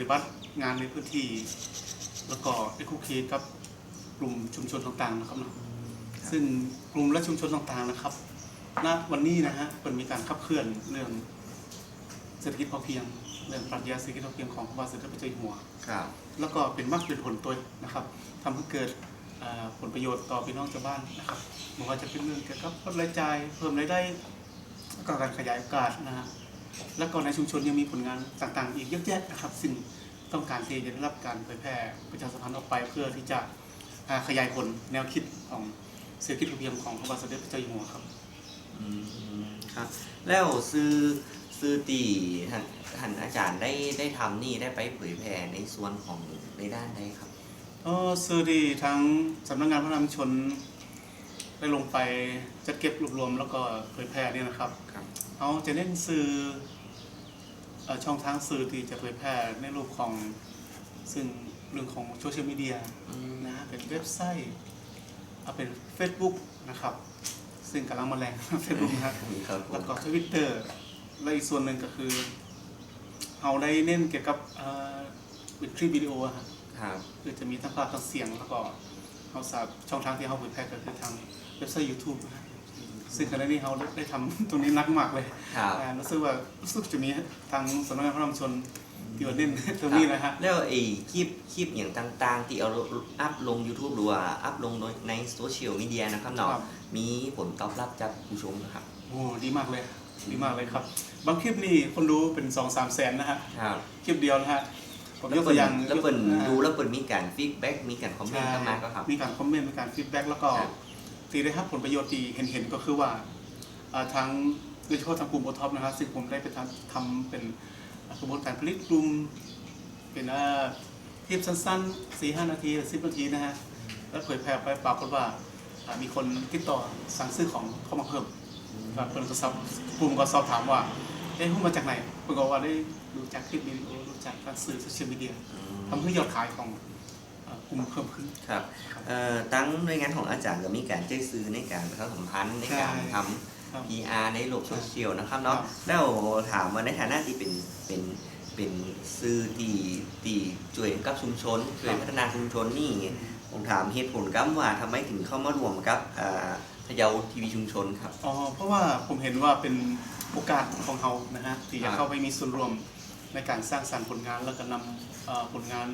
ฏิบัติงานในพื้นที่ แล้วก็ได้คุกคีกับกลุ่มชุมชนต่างๆนะครับเนาะซึ่งกลุ่มและชุมชนต่างๆนะครับณวันนี้นะฮะเป็นมีการขับเคลื่อนเรื่องเศรษฐกิจพอเพียง เรื่องปรัชญาเศรษฐกิจพอเพียงของพระบาทสมเด็จพระเจ้าอยู่หัว ครับ แล้วก็เป็นมรรคเป็นผลตัวนะครับทำให้เกิดอ่าผลประโยชน์ต่อพี่น้องชาวบ้านนะครับไม่ว่าจะเป็นเรื่องเกี่ยวกับลดรายจ่ายเพิ่มรายได้แล้วก็การขยายโอกาสนะฮะ แล้วก็ในชุมชนยังมีผลงานต่างๆ อีกเยอะแยะนะครับซึ่งต้องการที่จะได้รับการเผยแพร่ประชาสัมพันธ์ออกไปเพื่อที่จะอ่าขยายผลแนวคิดของเศรษฐกิจพอเพียงของพระบาทสมเด็จพระเจ้าอยู่หัวครับอืมครับ แล้วซื้อซื้อตีท่านท่านอาจารย์ได้ได้ทำนี่ได้ไปเผยแพร่ในส่วนของในด้านใดครับก็สื่อดีทั้งสำนักงานพระนามชน ได้ลงไปจัดเก็บรวบรวม แล้วก็เผยแพร่เนี่ยนะครับ ครับเขาจะเน้นสื่อเอ่อช่องทางสื่อที่จะเผยแพร่ในรูปของซึ่งเรื่องของโซเชียลมีเดียอืมนะฮะเป็นเว็บไซต์เอาเป็น Facebook นะครับ ซึ่งกำลังมาแรง Facebook นะครับ ครับผแล้วมก็ทวิตเตอร์และอีกส่วนหนึ่งก็คือ เอาได้เน้นเกี่ยวกับเอ่อเป็นคลิปวิดีโออะครับ ครับ คือจะมีทั้งภาพทั้งเสียงแล้วก็เขาสามารถช่องทางที่เขาเผยแพร่ก็คือทาง เว็บไซต์ YouTube นะฮะซึ่งขณะนี้เขาได้ทำ ตรงนี้หนักมากเลยครับอ่ารู้สึกว่ารู้สึกจะมีทางสำนักงานพระนามชนที่ว่าเน้นตรงนี้นะฮะ แล้วไอ้คลิปคลิปอย่างต่างๆ ที่เอาอัพลง YouTube หรือว่าอัพลงในโซเชียลมีเดียนะครับเนาะครับ มีผลตอบรับจากผู้ชมนะครับ โอ้ดีมากเลยดีมากเลยครับ บางคลิปนี่คนดูเป็นสองสามแสนนะฮะครับคลิปเดียวนะฮะผมยแล้วกตัเปิวดอย่างแล้วเปิดอ่า ดูแล้วเปิดมีการฟีดแบ็กมีการคอมเมนใช่ต์เข้ามาก็ครับ มีการคอมเมนต์มีการฟีดแบ็กแล้วก็ครับ ที่ได้รับผลประโยชน์ที่เห็นเห็นๆก็คือว่าอ่าทางโดยเฉพาะทางกลุ่มโอท็อปนะครับซึ่งผมได้ไปทำทำเป็นกระบวนการผลิตกลุ่มเป็นคลิปสั้นๆสี่ห้านาทีสิบนาทีนะฮะแล้วเผยแพร่ไปปรากฏว่ามีคนติดต่อสั่งซื้อของเข้ามาเพิ่มครับเพิ่นก็สอบกลุ่มก็สอบถามว่าเอ๊ะหุ้นมาจากไหนเพิ่นก็ว่าได้ดูจากคลิปวิดีโอดูจากการสื่อโซเชียลมีเดียทำให้ยอดขายของ กลุ่มเพิ่มขึ้นครับครับเอ่อตั้งหน่วยงานของอาจารย์ก็มีการแจ้งซื้อในการประชาสัมพันธ์ในการใช่ทครับำ PR ในโลกโซเชียลนะครับเนาะครับ แล้วถามว่าในฐานะที่เป็นเป็นเป็นสื่อที่ที่ช่วยกับชุมชนช่วยพัฒนาชุมชนนี่ผมถามเหตุผลกัว่าทำไมถึงเข้ามารวมกับอ่าพะเยาทีวีชุมชนครับ อ๋อเพราะว่าผมเห็นว่าเป็นโอกาสของเขานะฮะที่ครัจะบเข้าไปมีส่วนร่วมในการสร้างสรรค์ผลงานแล้วก็นำเอ่อผลงาน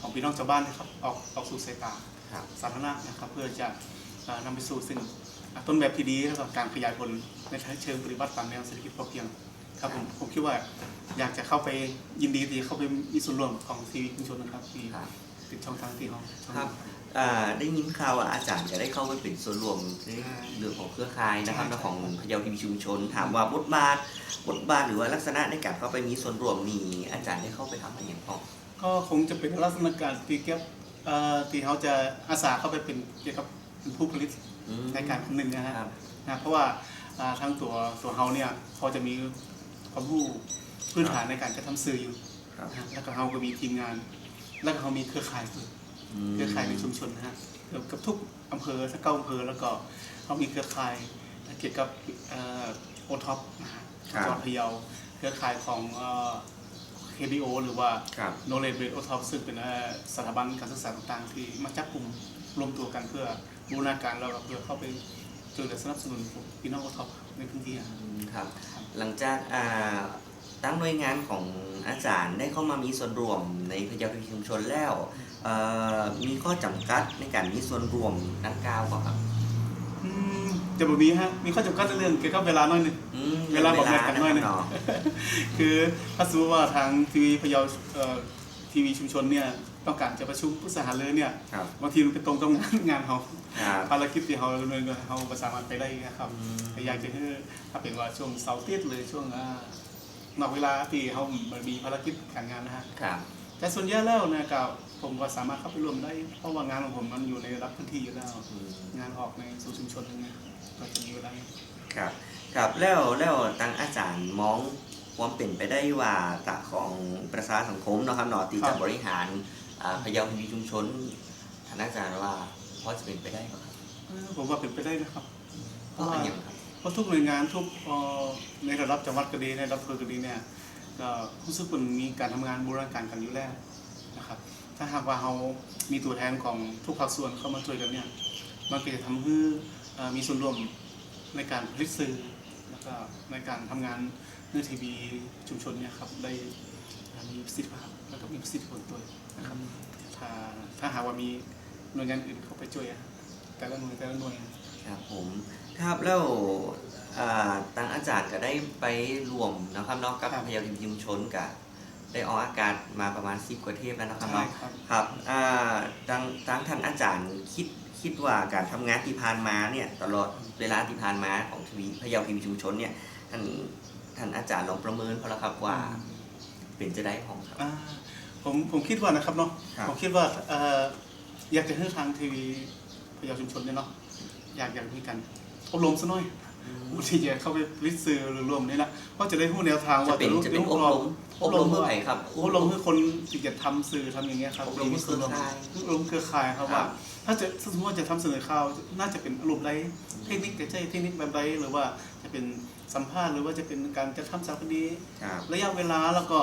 ของพี่น้องชาวบ้านนะครับออกออกสู่สายตาครับสาธารณะนะครับเพื่อจะเอ่อนำไปสู่ซึ่งอ่าต้นแบบที่ดีแล้วก็การขยายผลในทางเชิงปฏิบัติตามแนวเศรษฐกิจพอเพียงครับผมผมคิดว่าอยากจะเข้าไปยินดีที่เข้าไปมีส่วนร่วมของทีวีชุมชนนะครับที่ครับติดช่องทางที่เขาครับอ่าได้ยินข่าวว่าอาจารย์จะได้เข้าไปเป็นส่วนรวมในเรื่องของเครือข่ายนะครับและของพะเยาทีวีชุมชน ถามว่าบทบาทบทบาทหรือว่าลักษณะในการเข้าไปมีส่วนร่วมมีอาจารย์ได้เข้าไปทำอะไรอย่างพอ ก็คงจะเป็นลักษณะการตีเก็บเอ่อที่เขาจะอาสาเข้าไปเป็นเกี่ยวกับเป็นผู้ผลิตอืมในการคนหนึ่งนะฮะครับนะเพราะว่าอ่าทั้งตัวตัวเฮาเนี่ยพอจะมีความรู้พื้นฐานในการจะทำสื่ออยู่ครับนะฮะแล้วก็เฮาก็มีทีมงาน แล้วก็เฮามีเครือข่ายด้วยอืมเครือข่ายในชุมชนนะฮะเกือบกับทุกอำเภอทั้งเก้าอำเภอแล้วก็เขามีเครือข่ายเกี่ยวกับโอท็อปนะฮะจังหวัดพะเยาเครือข่ายของเอ่อ KBO หรือว่า ครับ Knowledge Base o t o p ซึ่งเป็นเอ่อสถาบันการศึกษาต่างๆ ที่มาจับกลุ่มรวมตัวกันเพื่อบูรณาการแล้วก็เพื่อเข้าไปช่วยเหลือสนับสนุนพี่น้องโอท็อปในพื้นที่อะอืมครับ หลังจากอ่าตั้งหน่วยงานของอาจารย์ได้เข้ามามีส่วนร่วมในพะเยาทีวีชุมชนแล้วเอ่อมีข้อจำกัดในการมีส่วนร่วมดังกล่าวเปล่าครับ อืม จะบอกมีฮะ มีข้อจำกัดในเรื่องเกี่ยวกับเวลาหน่อยหนึง อืมเวลาบอกแบ่งกันหน่อยหนึ่งเาะ คือถ้าสมมติว่าทางทีวีพะเยาเอ่อทีวีชุมชนเนี่ยต้องการจะประชุมผู้สหารือเนี่ยครับ บางทีมันเป็นตรงกับงานงานเขาครับ ภารกิจที่เขาดำเนินเขาประสามารถไปได้นะครับอืม แต่อยากจะให้ถ้าเป็นว่าช่วงเสาร์อาทิตย์หรือช่วงอ่านอกเวลาที่เขามันมีภารกิจการงานนะฮะ ครับ แต่ส่วนใหญ่แล้วเนะครับผมก็สามารถเข้าไปร่วมได้ เพราะว่างานของผมมันอยู่ในระดับพื้นที่อยู่แล้ว อืม งานออกในสู่ชุมชนนะก็จะมีเวลา ครับครับแล้วแล้วทางอาจารย์มองความเป็นไปได้ว่าตะของประชาสังคมเนาะครับเนาะที่จะบริหารอ่าพะเยาทีวีชุมชนท่านอาจารย์ว่าพอจะเป็นไปได้ไหมครับเออผมว่าเป็นไปได้นะครับเพราะอะไรอย่างครับเพราะทุกหน่วยงานทุกเอ่อในระดับจังหวัดก็ดีในระดับอำเภอก็ดีเนี่ยก็รู้สึกมันมีการทำงานบูรณาการกันอยู่แล้วนะครับถ้าหากว่าเรามีตัวแทนของทุกภาคส่วนเข้ามาช่วยกันเนี่ยมันก็จะทำให้เอ่อมีส่วนร่วม ในการผลิตสื่อแล้วก็ในการทำงานเนื้อทีวีชุมชนเนี่ยครับได้มีประสิทธิภาพแล้วก็มีประสิทธิผลด้วยนะครับ ถ้าถ้าหากว่ามีหน่วยงานอื่นเข้าไปช่วยอะแต่ละหน่วยแต่ละหน่วยครับผมครับแล้วอ่าทางอาจารย์ก็ได้ไปรวมนะครับเนาะกับครับพยาธิชุมชนกับได้ออกอากาศมาประมาณ10กว่าเทปแล้วนะครับใช่เนาะครับครับอ่าทางทางท่านอาจารย์คิด คิดว่าการทำงานที่ผ่านมาเนี่ยตลอดเวลาที่ผ่านมาของทีวีพยาทีวีชุมชนเนี่ยท่านท่านอาจารย์ลองประเมินเขาแล้วครับว่าเป็นจะได้ของครับอ่าผมผมคิดว่านะครับเนาะครับผมคิดว่าเอ่ออยากจะให้ทางทีวีพยาชุมชนเนี่ยเนาะอยากอยากมีการอบรมซะหน่อย ผู้ที่จะเข้าไปริสื่อหรือรวมนี่นะว่าจะได้รู้แนวทางจะว่าเป็นจะเป็นอบรมอบรมเมื่อไหร่ครับอบรมให้คนที่จะทำสื่อทำอย่างเงี้ยครับอบรมเครือข่ายอบรมเครือข่ายครับครับว่า ถ้าจะสมมติว่าจะทำเสนอข่าวน่าจะเป็นอารมณ์ไรเทคนิคแต่ใช่เทคนิคแบบไรหรือว่าจะเป็นสัมภาษณ์หรือว่าจะเป็นการจะทำสารคดีครับระยะเวลาแล้วก็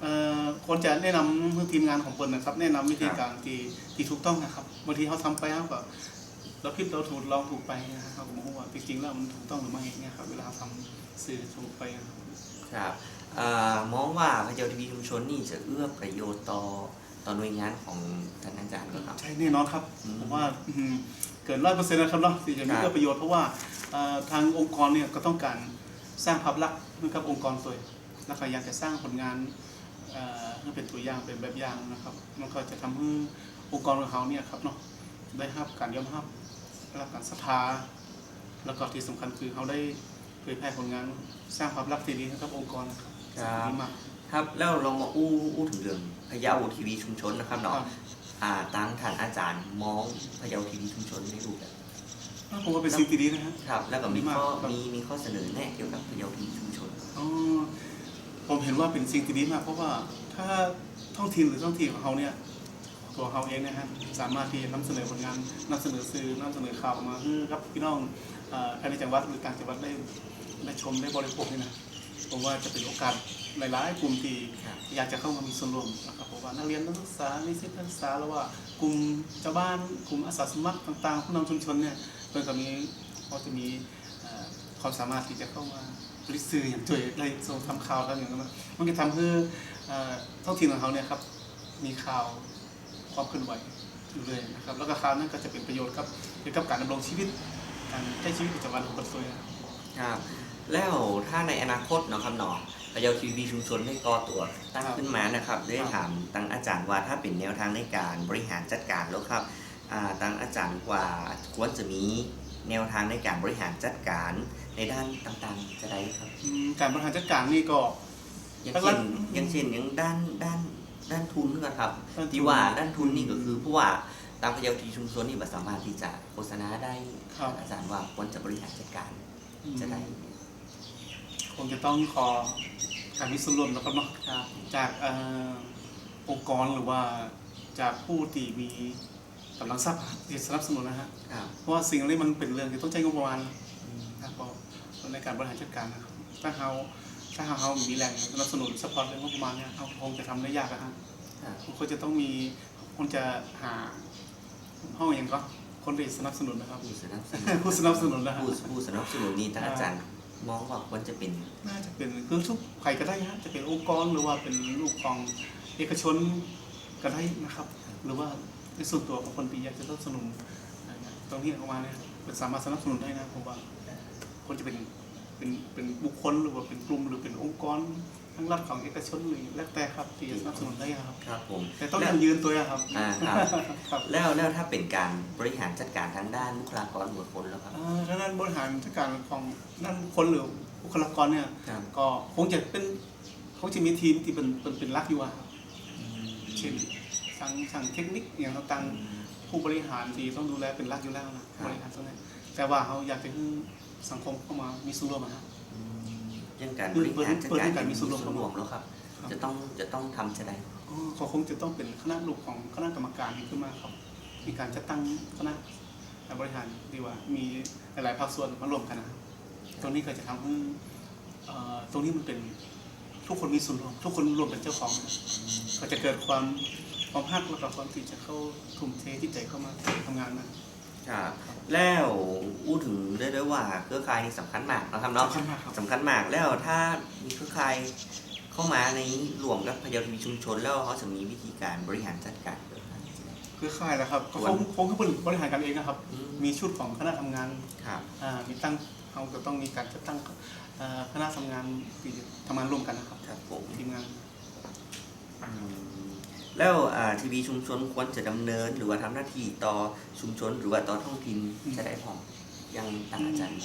เอ่อควรจะแนะนำให้ทีมงานของเปินนะครับ แนะนำวิธีการที่ที่ถูกต้องนะครับบางทีเขาทำไปเขาก็ เราผิดเราถูกเราถูกไปนะครับผมว่าจริงๆแล้วมันถูกต้องหรือไม่เนี่ยครับเวลาทำสื่อถูกไปนะครับครับอ่ามองว่าพยาทีวีชุมชนนี่จะเอื้อประโยชน์ต่อต่อหน่วยงานของท่านอาจารย์ก็ครับใช่แน่นอนครับอืมผมว่าอื้อหือเกินร้อยเปอร์เซ็นต์นะครับเนาะที่จะมีครับเอื้อประโยชน์เพราะว่าเอ่อทางองค์กรเนี่ยก็ต้องการสร้างภาพลักษณ์ให้กับองค์กรตัวเองแล้วก็อยากจะสร้างผลงานเอ่อให้เป็นตัวอย่างเป็นแบบอย่างนะครับมันก็จะทำให้องค์กรของเขาเนี่ยครับเนาะได้รับการยอมรับได้ รับการศรัทธาแล้วก็ที่สำคัญคือเขาได้เผยแพร่ผลงานสร้างภาพลักษณ์ที่ดีให้กับองค์กรนะครับครับดีมาก ครับแล้วลองมาอู้อู้ถึงเรื่องพยาทีวีชุมชนนะครับคเนาะรับ อ่าตั้งท่านอาจารย์มองพยาทีวีชุมชนในรูปแบบผมว่าเป็นสิ่งที่ดีนะฮะ ครับ แล้วก็มีดีมากข้อครับ มีมีข้อเสนอแนะเกี่ยวกับพยาทีวีชุมชน อ๋อผมเห็นว่าเป็นสิ่งที่ดีมาก เพราะว่าถ้าท้องถิ่นหรือท้องที่ของเขาเนี่ย ตัวเขาเองนะฮะสามารถที่จะนำเสนอผลงานนำเสนอสื่อนำเสนอข่าวมาให้กับพี่น้องเอ่อภายในจังหวัดหรือต่างจังหวัดได้ได้ชมได้บริโภคนี่นะผมว่าจะเป็นโอกาสหลายๆกลุ่มที่ครับ อยากจะเข้ามามีส่วนร่วมนะครับเพราะว่านักเรียนนักศึกษานิสิตนักศึกษาแล้วว่ากลุ่มชาวบ้านกลุ่มอาสาสมัครต่างๆผู้นำชุมชนเนี่ยเพื่อนก็มีเขาจะมีเอ่อความสามารถที่จะเข้ามาผลิตสื่ออย่างช่วยได้ส่งทำข่าวทำอย่างนั้นนะมันก็ทำให้เอ่อท้องถิ่นของเขาเนี่ยครับ มีข่าว ความเคลื่อนไหวอยู่เลยนะครับ แล้วก็ข่าวนั้นก็จะเป็นประโยชน์กับเกี่ยวกับการดำรงชีวิต การใช้ชีวิตประจำวันของคนส่วนใหญ่ครับ แล้วถ้าในอนาคตเนาะครับเนาะพยาทีวีชุมชนได้ก่อตัวตั้งขึ้นมานะครับได้ถามตั้งอาจารย์ว่าถ้าเป็นแนวทางในการบริหารจัดการแล้วครับอ่าตั้งอาจารย์ว่าควรจะมีแนวทางในการบริหารจัดการในด้านต่างๆจะได้ครับอืมการบริหารจัดการนี่ก็อย่างหลัเช่กนๆอย่างเช่นอย่างด้านด้าน ด้านทุนนะครับด้านทุนที่ว่าด้านทุนนี่ก็คือเพราะว่าตามพยาทีชุมชนนี่มันสามารถที่จะโฆษณาได้ครับอาจารย์ว่าควรจะบริหารจัดการจะได้คงจะต้องขอการมีส่วนร่วมแล้วครับเนาะครับจากเอ่อองค์กรหรือว่าจากผู้ที่มีกำลังทรัพย์ที่สนับสนุนนะฮะครับเพราะว่าสิ่งเหล่านี้มันเป็นเรื่องที่ต้องใช้งบประมาณนะครับเพราะในการบริหารจัดการนะครับถ้าเรา ถ้าเรามีแหล่งสนับสนุนสปอร์ตเรื่องงบประมาณเนี่ยเราคงจะทำได้ยากนะฮะครับคงจะต้องมีคงจะหาห้องอย่างก็คนที่สนับสนุนนะครับผู้สนับสนุนผู้สนับสนุนนะฮะผู้ผู้สนับสนุนนี่ท่านอาจารย์มองว่าควรจะเป็นน่าจะเป็นคือทุกใครก็ได้ฮะจะเป็นองค์กรหรือว่าเป็นลูกของเอกชนก็ได้นะครับ หรือว่าในส่วนตัวของคนที่อยากจะสนับสนุนอะไรเงี้ยตรงนี้ออกมาเนี่ยเป็นสามารถสนับสนุนได้นะผมว่าคนจะเป็น เป็นเป็นบุคคลหรือว่าเป็นกลุ่มหรือเป็นองค์กรทั้งรัฐของเอกชนหรือแล้วแต่ครับที่จะสนับสนุนได้ครับ ครับผมแต่ต้องแล้วยังยืนตัวอะครับอ่าครับ ครับแล้วแล้วถ้าเป็นการบริหารจัดการทางด้านบุคลากรบุคคลแล้วครับอ่าทางด้านบริหารจัดการของด้านบุคคลหรือบุคลากรเนี่ย ครับก็คงจะเป็นคงจะมีทีมที่เป็นเป็นเป็นรักอยู่อะครับเช่นทางทางเทคนิคอย่างต่างๆ ผู้บริหารที่ต้องดูแลเป็นหลักอยู่แล้วนะครับบริหารตรงนี้แต่ว่าเขาอยากจะให้ สังคมเข้ามามีส่วนร่วมอะฮะ เรื่องการเปิบดริหารจัดเปิดการให้การมีส่วนร่วมรวมแล้วครับครับ จะต้องจะต้องทำจะได้อ๋อเขาคงจะต้องเป็นคณะลูกของคณะกรรมการขึ้นมาครับ มีการจัดตั้งคณะบริหารดีกว่า มีหลายๆภาคส่วนมารวมกันนะครับตรงนี้ก็จะทำให้เอ่อตรงนี้มันเป็นทุกคนมีส่วนร่วมทุกคนรวมเป็นเจ้าของนะก็จะเกิดความความฮักแล้วก็ความที่จะเข้าทุ่มเทที่ใจเข้ามาทำงานนะ ครับแล้วอู้ถึงได้ด้วยว่าเครือข่ายนี่สำคัญมากนะครับเนาะสำคัญมากครับสำคัญมากแล้วถ้ามีเครือข่ายเข้ามาในรวมกับพยาทีวีชุมชน แล้วเขาจะมีวิธีการบริหารจัดการเครือข่ายคือค่ายแหละครับก็ส่วนคงคงคือเป็นบริหารกันเองนะครับ อืม มีชุดของคณะทำงานครับอ่ามีตั้งเราจะต้องมีการจัดตั้งอ่าคณะทำงานที่ทำงานร่วมกันนะครับ ครับผมทีมงานอืม แล้วทีวีชุมชนควรจะดำเนิน หรือว่าทำหน้าที่ต่อชุมชน หรือว่าต่อท้องถิ่นจะได้พร้อมยังตามอาจารย์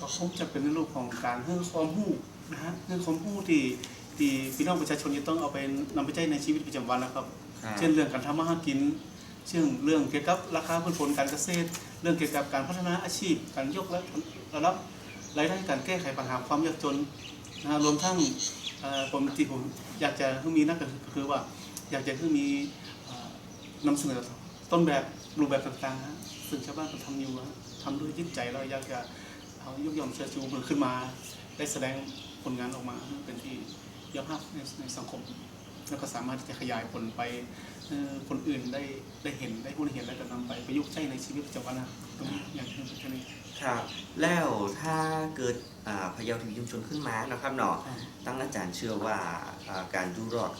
ก็คงจะเป็นในรูปของการให้ความรู้นะฮะให้ความรู้ที่ที่พี่น้องประชาชนจะต้องเอาไปนำไปใช้ในชีวิตประจำวันนะครับ เช่นเรื่องการทำมาหากิน เช่นเรื่องเกี่ยวกับราคาพืชผลการเกษตร เรื่องเกี่ยวกับการพัฒนาอาชีพ การยกระดับรายได้การแก้ไขปัญหาความยากจนนะฮะรวมทั้งเอ่อ ผมที่ผมอยากจะให้มีนั่นก็คือว่า อยากจะให้มีเอ่อนำเสนอต้นแบบรูปแบบต่างๆฮะซึ่งชาวบ้านก็ทำอยู่ฮะทำด้วยจิตใจเราอยากจะเอายกย่องเชิดชูมันขึ้นมา ได้แสดงผลงานออกมาเป็นที่ยอมรับในในสังคม แล้วก็สามารถที่จะขยายผลไปเอ่อคนอื่นได้ได้เห็นได้ผู้เห็นแล้วก็นำไปประยุกต์ใช้ในชีวิตประจำวันนะตรงนี้อย่างที่นนี้ ครับแล้วถ้าเกิดอ่าพยาทีวีชุมชนขึ้นมานะครับเนาะตั้งอาจารย์เชื่อว่าอ่าการอยู่รอด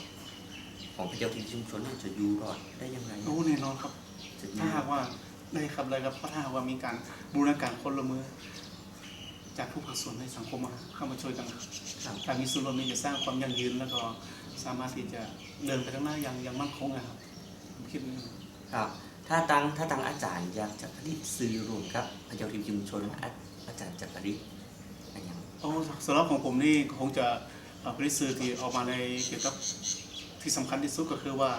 ของพยาทีวีชุมชนเนี่ยจะอยู่รอดได้ยังไงโอ้แน่นอนครับจะอยู่ถ้าหากว่าได้ครับเลยครับเพราะถ้าหากว่ามีการบูรณาการคนละมือ จากทุกภาคส่วนในสังคมมาเข้ามาช่วยกันครับครับการมีส่วนร่วมนี้จะสร้างความยั่งยืนแล้วก็สามารถที่จะเดินไปข้างหน้าอย่างอย่างมั่นคงนะครับผมคิดอย่างนี้ครับ ถ้าตั้งถ้าตั้งอาจารย์อยากจะผลิตสื่อรวมครับพยาทีวีชุมชนอาอาจารย์จะผลิตอะไรอย่างโอ้สำหรับของผมนี่คงจะเอ่อผลิตสื่อที่ออกมาในเกี่ยวกับที่สำคัญที่สุดก็คือว่า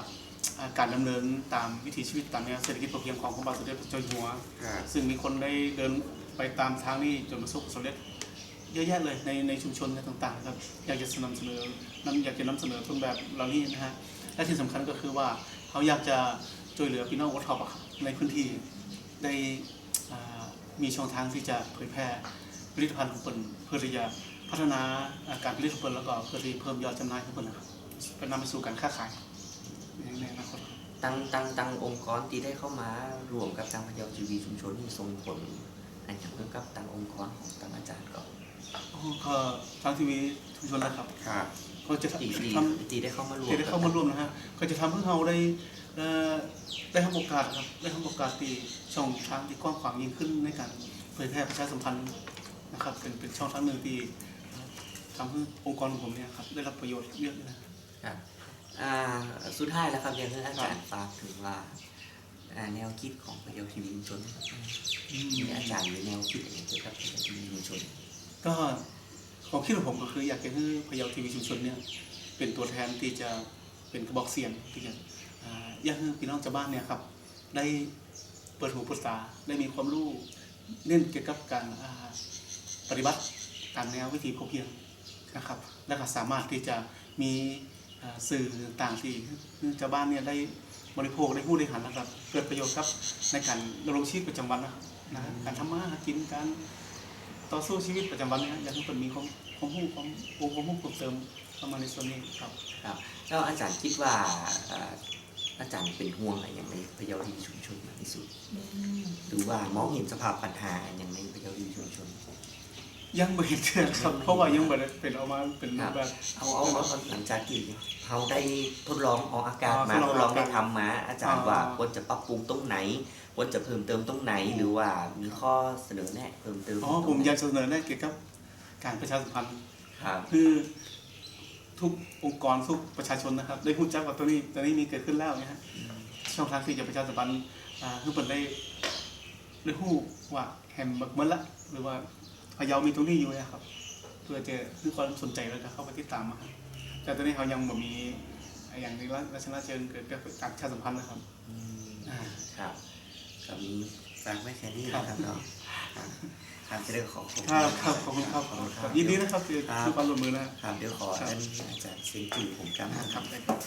อ่าการดำเนินตามวิถีชีวิตตามแนวเศรษฐกิจพอเพียงของพระบาทสมเด็จพระเจ้าอยู่หัวครับซึ่งมีคนได้เดินไปตามทางนี้จนประสบความสำเร็จเยอะแยะเลยในในชุมชนต่างๆนะครับอยากจะนำเสนอนำอยากจะนำเสนอต้นแบบเหล่านี้นะฮะและที่สำคัญก็คือว่าเขาอยากจะ ช่วยเหลือพี่น้องวัดทอปในพื้นที่ได้อ่ามีช่องทางที่จะเผยแพร่ผลิตภัณฑ์ของตนเพื่อที่จะพัฒนาอ่าการผลิตของตนแล้วก็เพื่อที่เพิ่มยอดจำหน่ายของตนนะครับเพื่อนำไปสู่การค้าขายในในอนาคตครับตั้งตั้งตั้งองค์กรที่ได้เข้ามารวมกับทางพยาทีวีชุมชนนี่ส่งผลอันอย่างเกี่ยวกับตั้งองค์กรของตั้งอาจารย์ก็อ๋อก็ทางทีวีชุมชนนะครับครับก็จะตีตีทำตีได้เข้ามารวมที่ได้เข้ามาร่วมนะฮะก็จะทำให้เราได้เอ่อ ได้ทำโอกาสครับได้ทำโอกาสที่ช่องทางที่กว้างขวางยิ่งขึ้นในการเผยแพร่ประชาสัมพันธ์นะครับเป็นเป็นช่องทางหนึ่งที่ทำให้องค์กรของผมเนี่ยครับได้รับประโยชน์เยอะเลยนะครับอ่าสุดท้ายแล้วครับอยากให้อาจารย์ฝากถึงว่าอ่าแนวคิดของพยาทีวีชุมชนมีอาจารย์หรือแนวคิดอะไรเกี่ยวกับพยาทีวีชุมชน ก็ความคิดของผมก็คืออยากจะให้พะเยาทีวีชุมชนเนี่ยเป็นตัวแทนที่จะเป็นกระบอกเสียงที่จะ อ่าอยากให้พี่น้องชาวบ้านเนี่ยครับ ได้เปิดหูเปิดตาได้มีความรู้เน้นเกี่ยวกับการปฏิบัติตามแนววิธีพอเพียงนะครับ และก็สามารถที่จะมีสื่อต่างๆที่ชาวบ้านเนี่ยได้บริโภคได้พูดได้หันนะครับ เกิดประโยชน์ครับในการดำรงชีวิตประจำวันนะนะการทำมาหากินการต่อสู้ชีวิตประจำวันเนี่ยอยากให้คนมีความความรู้ความความความรู้เพิ่มเติมเข้ามาในส่วนนี้ครับครับแล้วอาจารย์คิดว่า อ่าอาจารย์เป็นห่วงอะไรอย่างในพยาทีวีชุมชนมากที่สุดหรือว่ามองเห็นสภาพปัญหาอย่างในพยาทีวีชุมชน ยังไม่เห็นเทื่อครับ เพราะว่ายังไม่ได้เป็นออกมาเป็นรูปแบบเอาเอาเอาเอาหลังจากที่เขาได้ทดลองออกอากาศอ่ามาททดดลลอองงอากาศได้ทำมา อาจารย์อ่าว่าควรจะปรับปรุงตรงไหนควรจะเพิ่มเติมตรงไหนหรือว่ามีข้อเสนอแนะเพิ่มเติมอ๋อผมอยากจะเสนอแนะเกี่ยวกับการประชาสัมพันธ์ครับคือ ทุกองค์กรทุกประชาชนนะครับ ได้พูดจักว่าตัวนี้ตัวนี้มีเกิดขึ้นแล้วนะฮะช่องทางที่จะประชาสัมพันธ์อ่าคือเปิดได้ได้พูดว่าแฮมบักเมื่อละ หรือว่าพะเยามีตรงนี้อยู่นะครับ เพื่อจะคือความสนใจแล้วก็เข้าไปติดตามมาครับแต่ตอนนี้เขายังบ่มีอย่างนี้ลักษณะเชิงเกิดกับการประชาสัมพันธ์นะครับอืมอ่าครับกับนี้ฝากไว้แค่นี้ครับนะครับเนาะ ครับครับจะได้ขอขอบครับครับขอบคุณครับขอบคุณครับยินดีนะครับที่ครับคือความร่วมมือนะครับเดี๋ยวขอครับท่านอาจารย์เซนจูผมจำนะคครัรับบได้ครับ